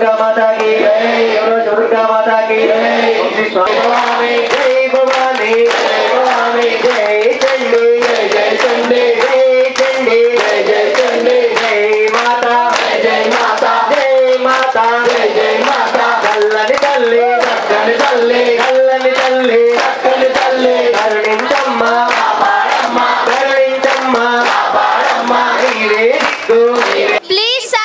దుర్గా మాతాకి ఎవరో దుర్గా మాతాకి స్వామి జై భవాని. జై భవాని జై చండి. జై చండి. జై చండి. జై చండి. జై మాతా. జై మాతా. జై మాతా. జై జై మాతా. కల్లని తల్లి. చక్కని తల్లి. కల్లని తల్లి. చక్కని తల్లి. కరుణించమ్మ. కరుణించమ్మ. ప్లీజ్